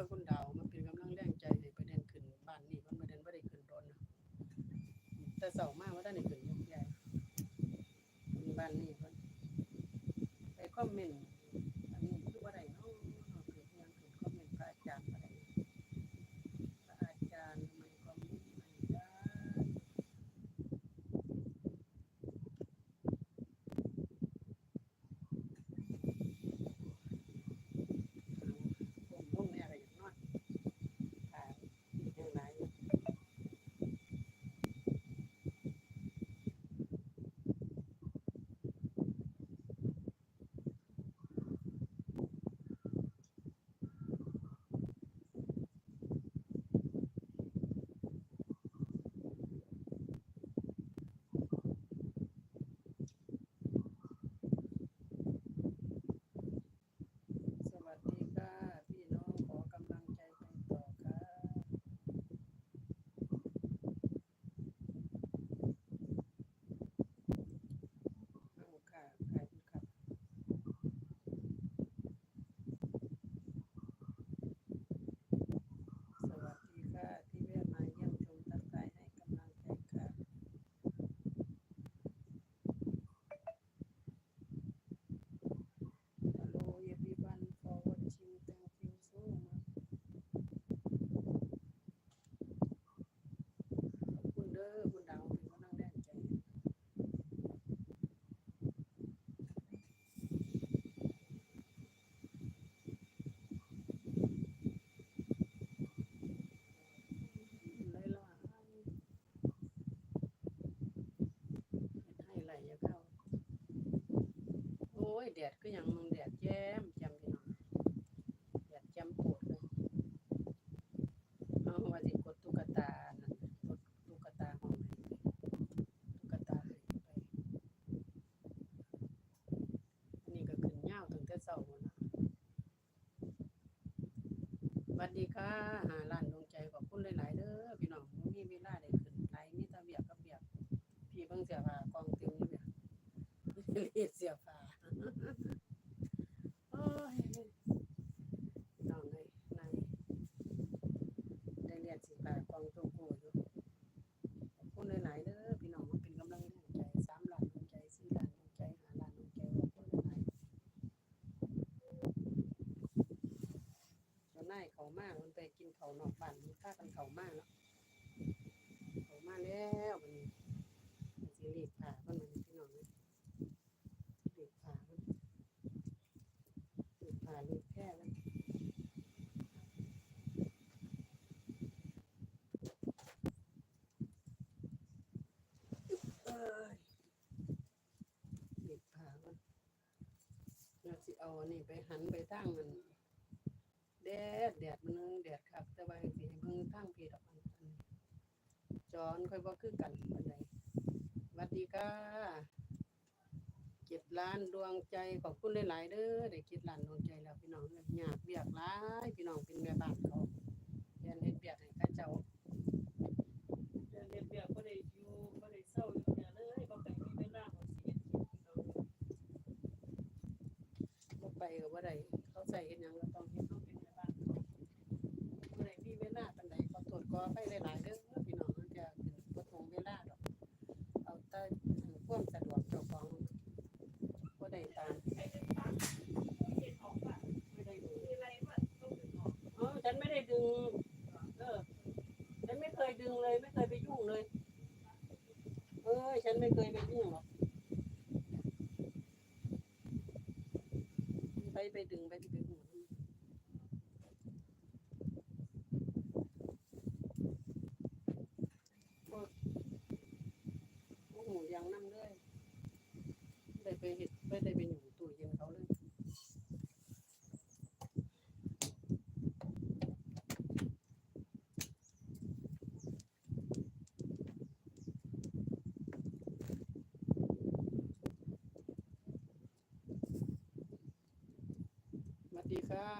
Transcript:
อคนดาวมันเป็นกำลังแรงใจให้ประเด็นขึ้นบ้านนี่มันประเด็นไม่ได้ขึ้นร้นะแต่เสามากว่าได้ขึ้น ยแดดก็ยังมึงแดดแจ่มแจ่มพี่น้องแดดแจ่มปวดเลยเอาว่าสิกดตุ๊กตานั่นกดตุ๊กตาห้องให้ตุ๊กตาให้ไปอันนี้ก็ขึ้นยาวตั้งแต่เช้านะสวัสดีค่ะหาร้านดวงใจขอบคุณหลาย ๆ เด้อพี่น้องบ่มีเวลาได้ขึ้นไลฟ์มีแต่เบียกกับเบียกพี่เบิ่งเสียผ้ากองเต็มอยู่เนี่ย รีดเสียผ้า โอ้ยน้องเลยนายได้เรียนสิบากองโจโกอยู่ขอบคุณหลายๆเด้อพี่น้องมาเป็นกำลังใจสามล้านดวงใจสี่ล้านดวงใจห้าล้านดวงใจขอบคุณหลายๆเจ้านายเขา มากมันไปกินเขานอกบ้านมันฆ่ากันเขามากแล้วเขามาแล้ววันมันสิรีดผ้าเพิ่นมันพี่น้องเลยรีดผ้าเพิ่นลูกผ่าลูกแค่แล้วเอ้ยเด็กผ่ามันเราสิเอาอันนี้ไปหันไปตั้งมัน ดดแดดมันนึงแดดครับแต่ว่าสิให้เบิ่งตั้งพี่ดอกอันอันจอนค่อยบ่คือกันปานใดสวัสดีค่ะเจ็ดล้านดวงใจขอบคุณหลายๆเด้อได้เจ็ดล้านดวงใจแล้วพี่น้องเอ้ยยากเบียกหลายพี่น้องเป็นแม่บ้านเขาเรียนเฮ็ดเบียกให้เข้าเจ้าเรียนเฮ็ดเบียกบ่ได้อยู่บ่ได้เศร้าอยู่เนี่ยเลยบ่ไปมีเวลาของสิเฮ็ดกินพี่น้องบ่ไปก็บ่ได้เขาใส่เฮ็ดหยังก็ต้องเฮ็ดต้องเป็นแม่บ้านเขาบ่ได้มีเวลาปาน ใดขอโทษขอไปหลายๆเด้อพี่น้องจะเป็นบ่ตรงเวลาดอก เอาแต่ความสะดวกเจ้าของก็ได้ตามไม่ได้ดูเออฉันไม่ได้ดึง เออ ฉันไม่เคยดึงเลย ไม่เคยไปยุ่งเลย เออฉันไม่เคยไปยุ่งหรอกไปไปดึงไปไปดึงโอ้โอ้โห ยังนั่งเลยได้ไปเห็ดไม่ได้ไปอยู่ตู้เย็นเขาเลยสวัสดีค่ะ